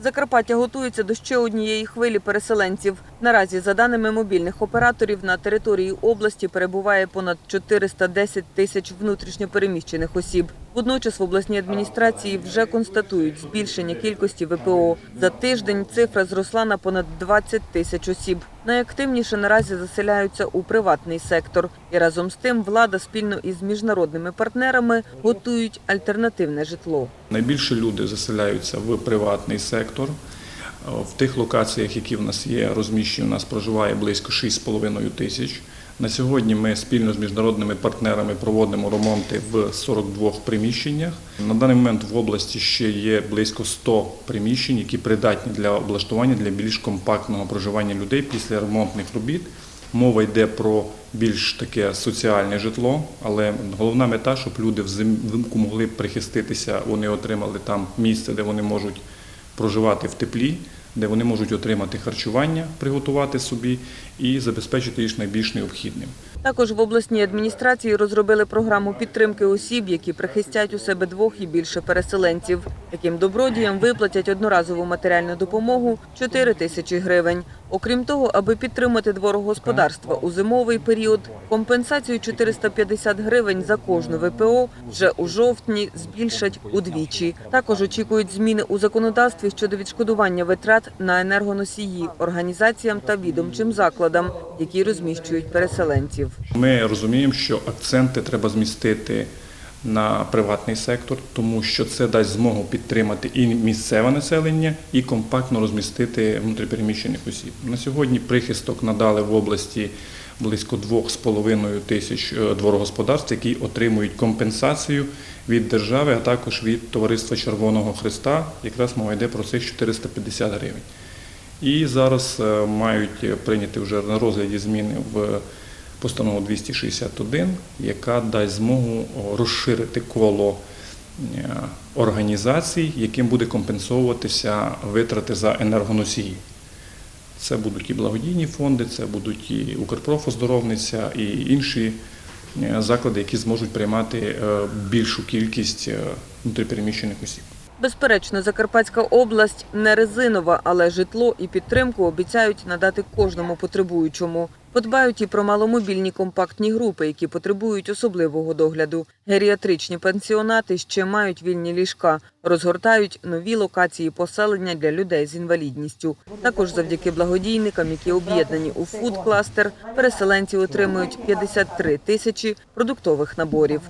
Закарпаття готується до ще однієї хвилі переселенців. Наразі, за даними мобільних операторів, на території області перебуває понад 410 тисяч внутрішньопереміщених осіб. Водночас в обласній адміністрації вже констатують збільшення кількості ВПО. За тиждень цифра зросла на понад 20 тисяч осіб. Найактивніше наразі заселяються у приватний сектор. І разом з тим влада спільно із міжнародними партнерами готують альтернативне житло. Найбільше люди заселяються в приватний сектор. В тих локаціях, які в нас є розміщені, у нас проживає близько 6,5 тисяч. На сьогодні ми спільно з міжнародними партнерами проводимо ремонти в 42 приміщеннях. На даний момент в області ще є близько 100 приміщень, які придатні для облаштування для більш компактного проживання людей після ремонтних робіт. Мова йде про більш таке соціальне житло, але головна мета, щоб люди взимку могли прихиститися, вони отримали там місце, де вони можуть проживати в теплі, де вони можуть отримати харчування, приготувати собі і забезпечити їх найбільш необхідним. Також в обласній адміністрації розробили програму підтримки осіб, які прихистять у себе двох і більше переселенців. Таким добродіям виплатять одноразову матеріальну допомогу 4 тисячі гривень. Окрім того, аби підтримати дворогосподарства у зимовий період, компенсацію 450 гривень за кожну ВПО вже у жовтні збільшать удвічі. Також очікують зміни у законодавстві щодо відшкодування витрат на енергоносії організаціям та відомчим закладам, які розміщують переселенців. Ми розуміємо, що акценти треба змістити на приватний сектор, тому що це дасть змогу підтримати і місцеве населення, і компактно розмістити внутріпереміщених осіб. На сьогодні прихисток надали в області близько 2,5 тисяч е, дворогосподарств, які отримують компенсацію від держави, а також від Товариства Червоного Христа. Якраз мова йде про цих 450 гривень. І зараз е, мають прийняти вже на розгляді зміни в постанову 261, яка дасть змогу розширити коло е, організацій, яким буде компенсовуватися витрати за енергоносії. Це будуть і благодійні фонди, це будуть і Укрпрофоздоровниця, і інші е, заклади, які зможуть приймати е, більшу кількість внутріпереміщених осіб. Безперечно, Закарпатська область не резинова, але житло і підтримку обіцяють надати кожному потребуючому. Подбають і про маломобільні компактні групи, які потребують особливого догляду. Геріатричні пенсіонати ще мають вільні ліжка, розгортають нові локації поселення для людей з інвалідністю. Також завдяки благодійникам, які об'єднані у фуд-кластер, переселенці отримують 53 тисячі продуктових наборів.